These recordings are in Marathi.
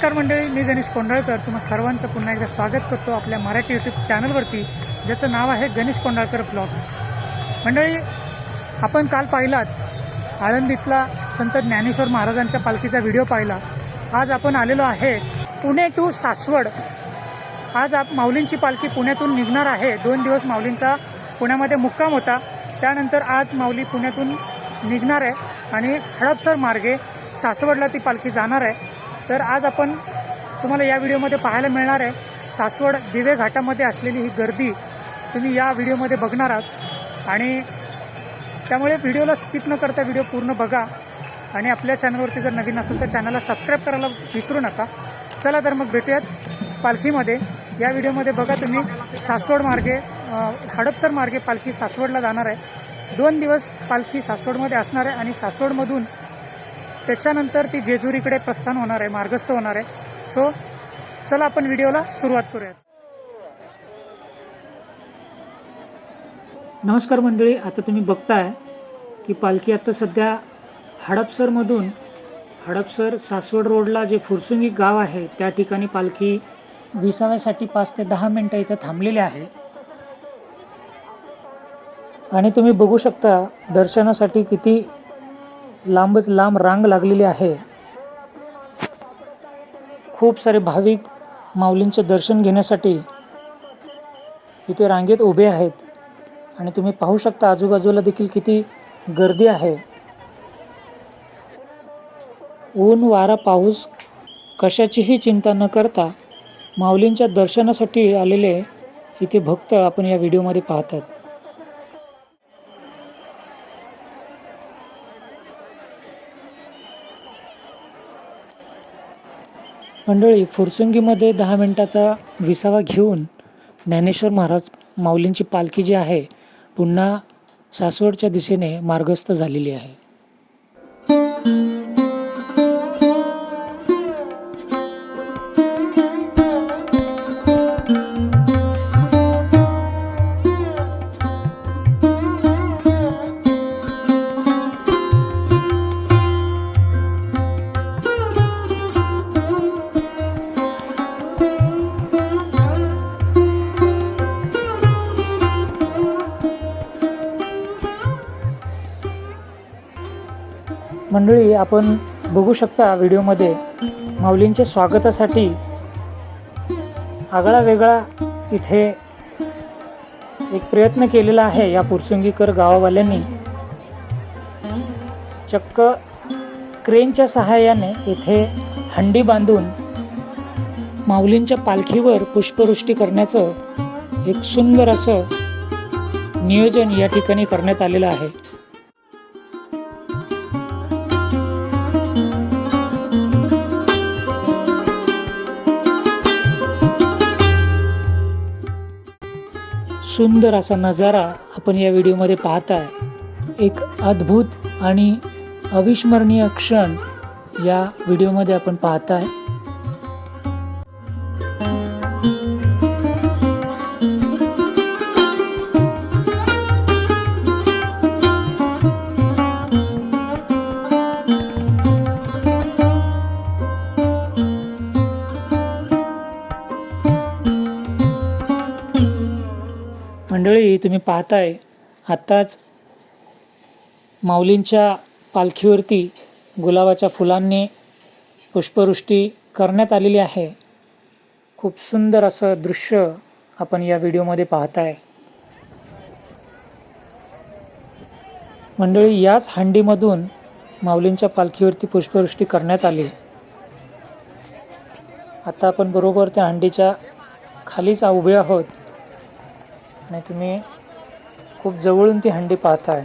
नमस्कार मंडळी मी गणेश कोंडाळकर तुम्हा सर्वांचं पुन्हा एकदा स्वागत करतो आपल्या मराठी यूट्यूब चॅनलवरती ज्याचं नाव आहे गणेश कोंडाळकर ब्लॉग्स मंडळी आपण काल पाहिलात आळंदीतला संत ज्ञानेश्वर महाराजांच्या पालखीचा व्हिडिओ पाहिला. आज आपण आलेलो आहे पुणे टू सासवड. आज आप माऊलींची पालखी पुण्यातून निघणार आहे. दोन दिवस माऊलींचा पुण्यामध्ये मुक्काम होता. त्यानंतर आज माऊली पुण्यातून निघणार आहे आणि हडपसर मार्गे सासवडला ती पालखी जाणार आहे. तर आज आपण तुम्हाला या व्हिडिओमध्ये पाहायला मिळणार आहे. सासवड दिवे घाटामध्ये असलेली ही गर्दी तुम्ही या व्हिडिओमध्ये बघणार आहात. आणि त्यामुळे व्हिडिओला स्किप न करता व्हिडिओ पूर्ण बघा. आणि आपल्या चॅनलवरती जर नवीन असेल तर चॅनलला सबस्क्राईब करायला विसरू नका. चला तर मग भेटूयात पालखीमध्ये. या व्हिडिओमध्ये बघा तुम्ही सासवड मार्गे हडपसर मार्गे पालखी सासवडला जाणार आहे. दोन दिवस पालखी सासवडमध्ये असणार आहे आणि सासवडमधून त्याच्यानंतर ती जेजुरीकडे प्रस्थान होणार आहे मार्गस्थ होणार आहे. सो चला आपण व्हिडिओला सुरुवात करूयात. नमस्कार मंडळी आता तुम्ही बघताय की पालखी आता सध्या हडपसरमधून हडपसर सासवड रोडला जे फुरसुंगी गाव आहे त्या ठिकाणी पालखी विसाव्यासाठी पाच ते दहा मिनटं इथं थांबलेली आहे. आणि तुम्ही बघू शकता दर्शनासाठी किती लांबच लांब रांग लागलेली आहे. खूप सारे भाविक माऊलींचे दर्शन घेण्यासाठी इथे रांगेत उभे आहेत. आणि तुम्ही पाहू शकता आजूबाजूला देखील किती गर्दी आहे. ऊन वारा पाऊस कशाचीही चिंता न करता माऊलींच्या दर्शनासाठी आलेले इथे भक्त आपण या व्हिडिओमध्ये पाहतात. मंडळी फुरसुंगीमध्ये दहा मिनटाचा विसावा घेऊन ज्ञानेश्वर महाराज माऊलींची पालखी जी आहे पुन्हा सासवडच्या दिशेने मार्गस्थ झालेली आहे. आपण बघू शकता व्हिडिओमध्ये माऊलींच्या स्वागतासाठी आगळा वेगळा इथे एक प्रयत्न केलेला आहे या पुरसुंगीकर गावावाल्यांनी. चक्क क्रेनच्या सहाय्याने इथे हंडी बांधून माऊलींच्या पालखीवर पुष्पवृष्टी करण्याचं एक सुंदर असं नियोजन या ठिकाणी करण्यात आलेलं आहे. सुंदर असा नजारा आपण या व्हिडिओमध्ये पाहताय. एक अद्भुत आणि अविस्मरणीय क्षण या व्हिडिओमध्ये आपण पाहताय. आहे तुम्ही पाहताय आत्ताच माऊलींच्या पालखीवरती गुलाबाच्या फुलांनी पुष्पवृष्टी करण्यात आलेली आहे. खूप सुंदर असं दृश्य आपण या व्हिडिओमध्ये पाहताय. मंडळी याच हंडीमधून माऊलींच्या पालखीवरती पुष्पवृष्टी करण्यात आली. आता आपण बरोबर त्या हंडीच्या खालीच उभे आहोत. आणि तुम्ही खूप जवळून ती हंडी पाहताय.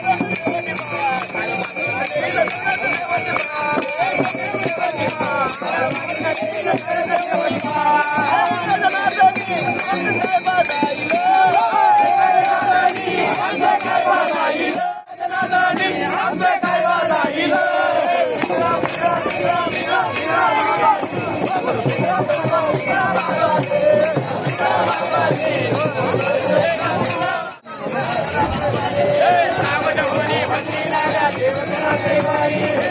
Ave Maria.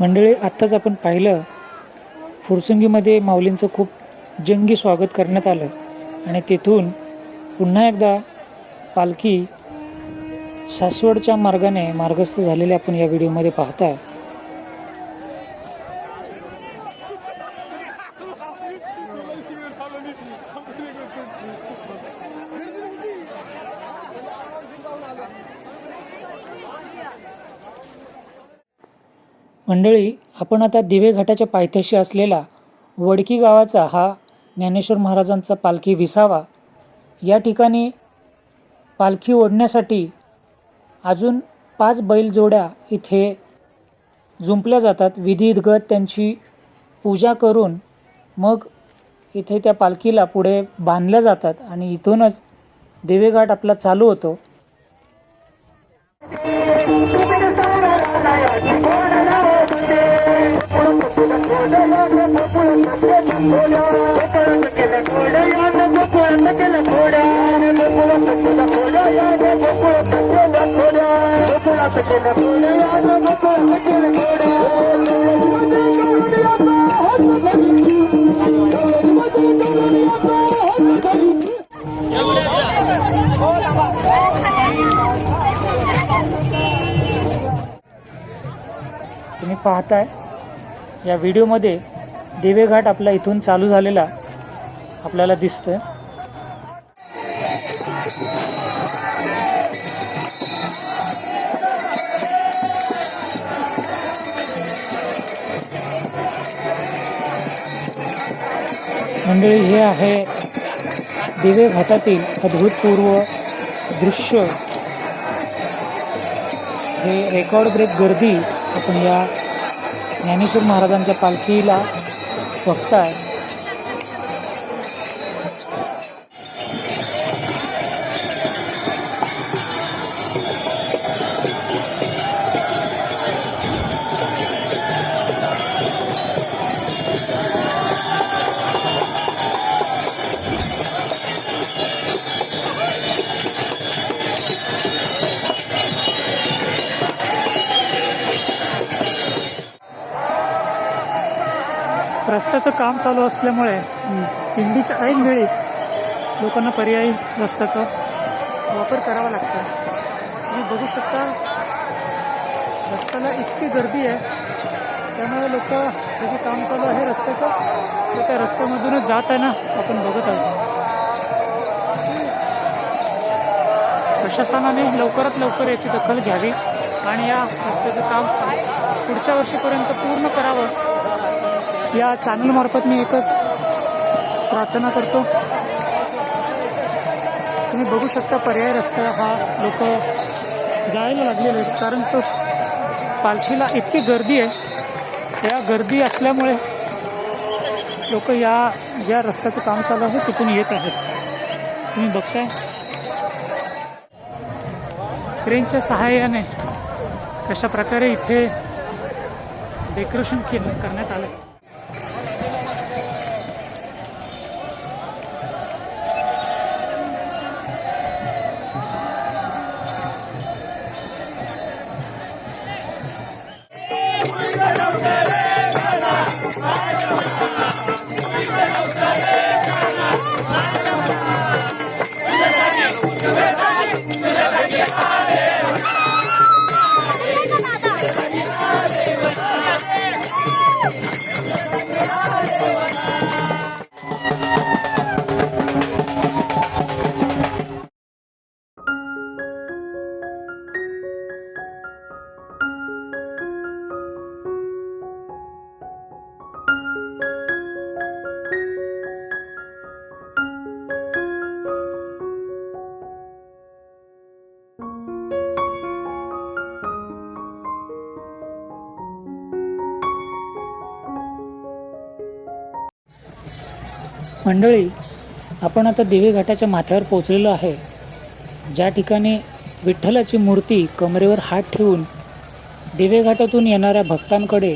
मंडळी आत्ताच आपण पाहिलं फुरसुंगीमध्ये माऊलींचं खूप जंगी स्वागत करण्यात आलं. आणि तिथून पुन्हा एकदा पालखी सासवडच्या मार्गाने मार्गस्थ झालेले आपण या व्हिडिओमध्ये पाहताय. मंडळी आपण आता दिवे घाटाच्या पायथ्याशी असलेला वडकी गावाचा हा ज्ञानेश्वर महाराजांचा पालखी विसावा. या ठिकाणी पालखी ओढण्यासाठी अजून पाच बैलजोड्या इथे जुंपल्या जातात. विधिगत त्यांची पूजा करून मग इथे त्या पालखीला पुढे बांधल्या जातात आणि इथूनच देवेघाट आपला चालू होतो. तुम्ही पाहताय या व्हिडिओमध्ये दिवेघाट आपला इथून चालू झालेला आपल्याला दिसतोय. मंडळी हे आहे दिवे घाटातील अद्भुतपूर्व दृश्य. हे रेकॉर्ड ब्रेक गर्दी आपण या ज्ञानेश्वर महाराजांच्या पालखीला बघताय रस्त्याचं काम चालू असल्यामुळे दिंडीच्या ऐन वेळी लोकांना पर्यायी रस्त्याचा वापर करावा लागतो. तुम्ही बघू शकता रस्त्याला इतकी गर्दी आहे त्यामुळे लोक त्याचं काम चालू आहे रस्त्याचं तर त्या रस्त्यामधूनच जात आहे ना आपण बघत आहोत. प्रशासनाने लवकरात लवकर याची दखल घ्यावी आणि या रस्त्याचं काम पुढच्या वर्षीपर्यंत पूर्ण करावं या चॅनलमार्फत मी एकच प्रार्थना करतो. तुम्ही बघू शकता पर्याय रस्ता हा लोक जायला लागलेले आहेत. कारण तो पालखीला इतकी गर्दी आहे. या गर्दी असल्यामुळे लोक या ज्या रस्त्याचं काम चालू आहे तिथून येत आहेत. तुम्ही बघताय. क्रेनच्या सहाय्याने कशा प्रकारे इथे डेकोरेशन केलं करण्यात आलं. 大家团来。मंडळी आपण आता देवी घाटाच्या माथ्यावर पोचलेलो आहे. ज्या ठिकाणी विठ्ठलाची मूर्ती कमरेवर हात ठेवून दिवे घाटातून येणाऱ्या भक्तांकडे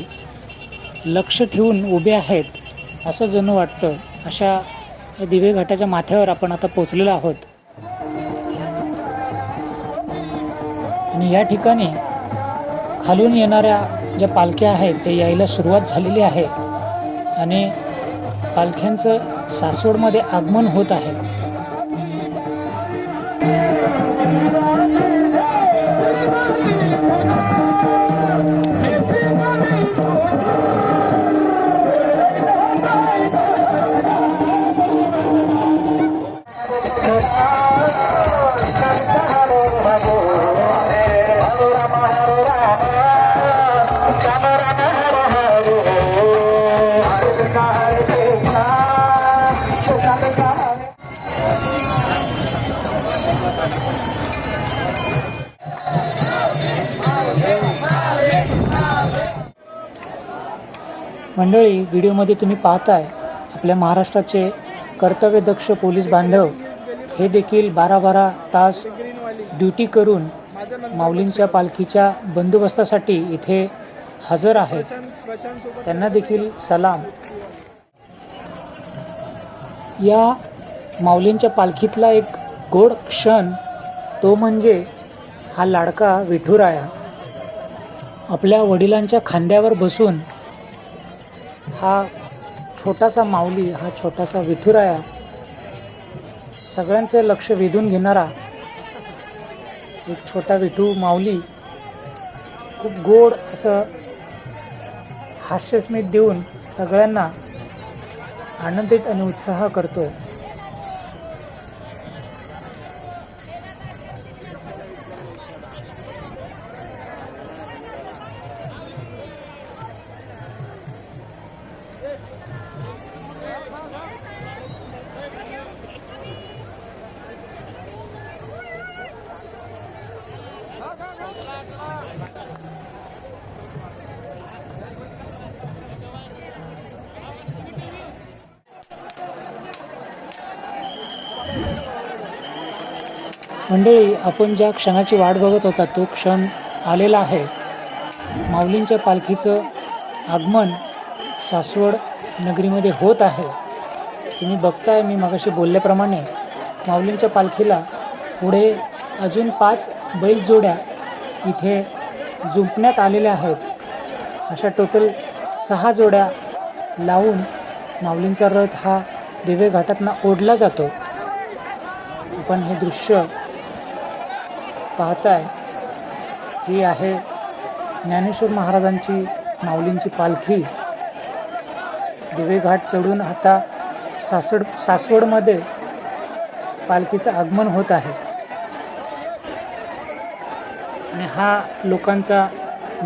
लक्ष ठेवून उभे आहेत असं जणू वाटतं अशा या दिवे घाटाच्या माथ्यावर आपण आता पोचलेलो आहोत. आणि या ठिकाणी खालून येणाऱ्या ज्या पालख्या आहेत ते यायला सुरुवात झालेली आहे. आणि पालख्यांचं सासवडमध्ये आगमन होत आहे. मंडळी व्हिडिओमध्ये तुम्ही पाहताय आपल्या महाराष्ट्राचे कर्तव्यदक्ष पोलीस बांधव हे देखील बारा बारा तास ड्युटी करून माऊलींच्या पालखीच्या बंदोबस्तासाठी इथे हजर आहेत. त्यांना देखील सलाम. या माऊलींच्या पालखीतला एक गोड क्षण तो म्हणजे हा लाडका विठुराया. आपल्या वडिलांच्या खांद्यावर बसून हा छोटासा माऊली हा छोटासा विठुराया सगळ्यांचं लक्ष वेधून घेणारा एक छोटा विठू माऊली खूप गोड असं हास्यस्मित देऊन सगळ्यांना आनंदित आणि उत्साह करतो आहे मंडळी आपण ज्या क्षणाची वाट बघत होता तो क्षण आलेला आहे. माऊलींच्या पालखीचं आगमन सासवड नगरीमध्ये होत आहे. तुम्ही बघताय मी मगाशी बोलल्याप्रमाणे माऊलींच्या पालखीला पुढे अजून पाच बैलजोड्या इथे जुंपण्यात आलेल्या आहेत. अशा टोटल सहा जोड्या लावून माऊलींचा रथ हा दिवे घाटातनं ओढला जातो. आपण हे दृश्य पाहताय ही आहे ज्ञानेश्वर महाराजांची माऊलींची पालखी. दिवे घाट चढून आता सासड सासवडमध्ये पालखीचं आगमन होत आहे. आणि हा लोकांचा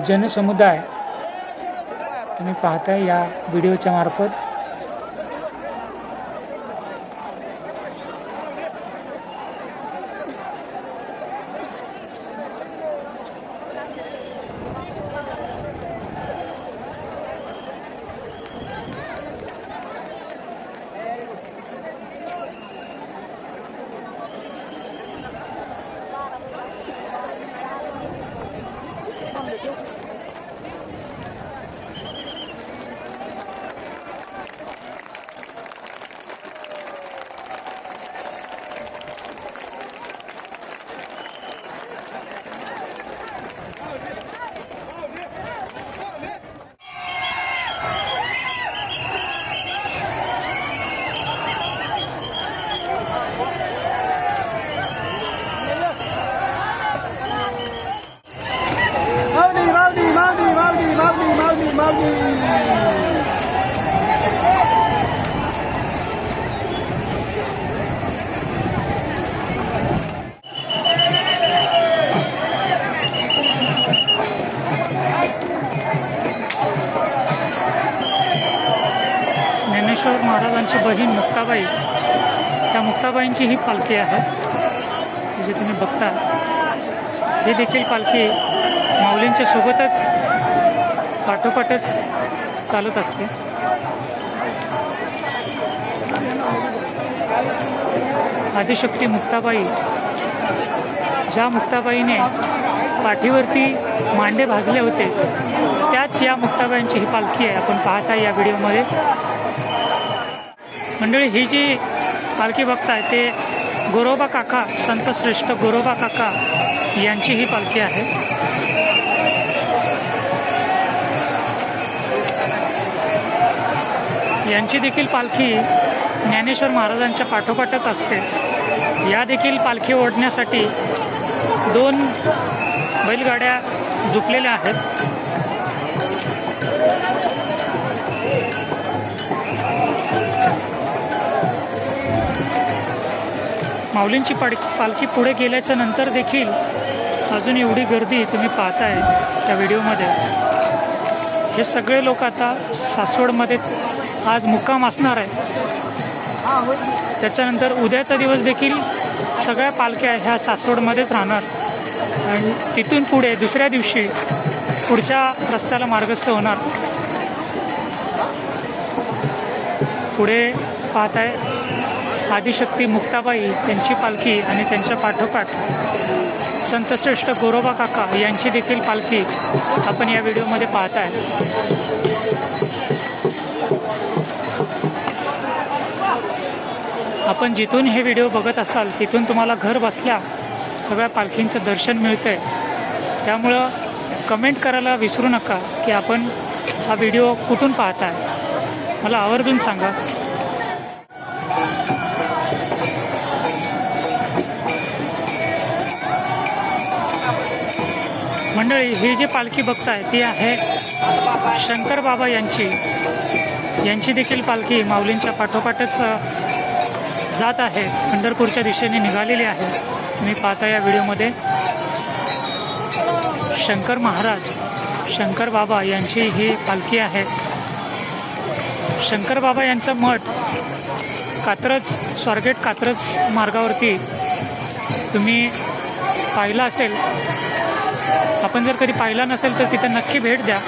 जनसमुदाय तुम्ही पाहताय या व्हिडिओच्या मार्फत. मुक्ताबाई. त्या मुक्ताबाईंची ही पालखी आहे जे तुम्ही बघता. ही देखील पालखी माऊलींच्या सोबतच पाठोपाठच चालत असते. आदिशक्ती मुक्ताबाई. ज्या मुक्ताबाईने पाठीवरती मांडे भाजले होते त्याच या मुक्ताबाईंची ही पालखी आहे. आपण पाहता या व्हिडिओमध्ये. मंडळी ही जी पालखी बघताय ते गोरोबा काका संत श्रेष्ठ गोरोबा काका यांची ही पालखी आहे. यांची देखील पालखी ज्ञानेश्वर महाराजांच्या पाठोपाठच असते. या देखील पालखी ओढण्यासाठी दोन बैलगाड्या झुकलेल्या आहेत. माऊलींची पाड पालखी पुढे गेल्याच्यानंतर देखील अजून एवढी गर्दी तुम्ही पाहताय त्या व्हिडिओमध्ये. हे सगळे लोक आता सासवडमध्ये आज मुक्काम असणार आहे. त्याच्यानंतर उद्याचा दिवस देखील सगळ्या पालख्या ह्या सासवडमध्येच राहणार. आणि तिथून पुढे दुसऱ्या दिवशी पुढच्या रस्त्याला मार्गस्थ होणार. पुढे पाहताय आदिशक्ती मुक्ताबाई त्यांची पालखी आणि त्यांच्या पाठोपाठ संतश्रेष्ठ गोरोबा काका यांची देखील पालखी आपण या व्हिडिओमध्ये पाहत आहे आपण जिथून हे व्हिडिओ बघत असाल तिथून तुम्हाला घर बसल्या सगळ्या पालखींचं दर्शन मिळतंय. त्यामुळं कमेंट करायला विसरू नका की आपण हा व्हिडिओ कुठून पाहताय? मला आवर्जून सांगा. मंडळी ही जी पालखी बघताय ती आहे शंकर बाबा यांची. यांची देखील पालखी माऊलींच्या पाठोपाठच जात आहे. पंढरपूरच्या दिशेने निघालेली आहे. तुम्ही पाहता या व्हिडिओमध्ये. शंकर महाराज शंकर बाबा यांची ही पालखी आहे. शंकर बाबा यांचं मठ कात्रज स्वारगेट कात्रज मार्गावरती तुम्ही पाहिलं असेल आपण जर कधी पाहिला नसेल तर तिथं नक्की भेट द्या.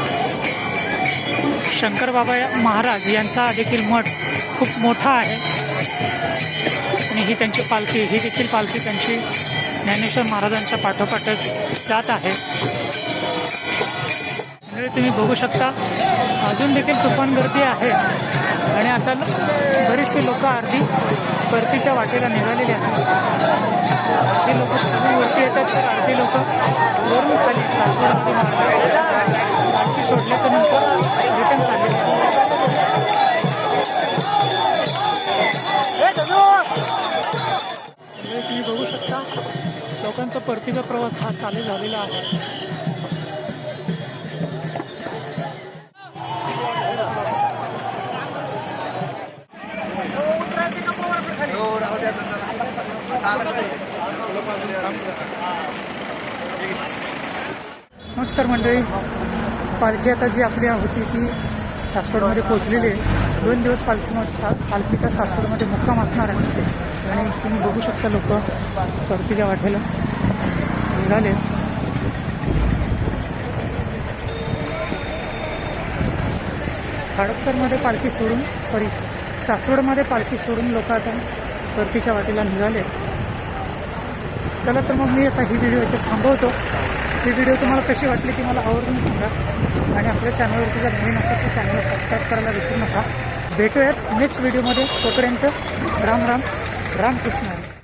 शंकर बाबा महाराज यांचा देखील मठ खूप मोठा आहे. आणि ही त्यांची पालखी ही देखील पालखी त्यांची ज्ञानेश्वर महाराजांच्या पाठोपाठच जात आहे. म्हणजे तुम्ही बघू शकता अजून देखील तुफान गर्दी आहे. आणि आता बरीचशी लोक अर्धी परतीच्या वाटेला निघालेली आहेत. ही लोक खाली वरती तर अर्धी लोक वरून खाली सासवडमध्ये मारतात. पालखी सोडल्याच्या नंतर रिटर्न चाललेली तुम्ही बघू शकता लोकांचा परतीचा प्रवास हा चालू झालेला आहे. नमस्कार मंडळी. पालखी आता जी आपली होती ती सासवडमध्ये पोहोचलेली आहे. दोन दिवस पालखीमध्ये सा पालखीच्या सासवडमध्ये मुक्काम असणार आहे. आणि तुम्ही बघू शकता लोक परतीच्या वाटेला निघाले. हडपसरमध्ये पालखी सोडून सॉरी सासवडमध्ये पालखी सोडून लोक आता परतीच्या वाटेला निघाले. चला तर मग मी आता ही व्हिडिओ इथे थांबवतो. ही व्हिडिओ तुम्हाला कशी वाटली ती मला आवडून सांगा. आणि आपल्या चॅनलवरती जर नवीन असेल तर चॅनलला सबस्क्राईब करायला विसरू नका. भेटूयात नेक्स्ट व्हिडिओमध्ये तोपर्यंत राम राम. रामकृष्ण.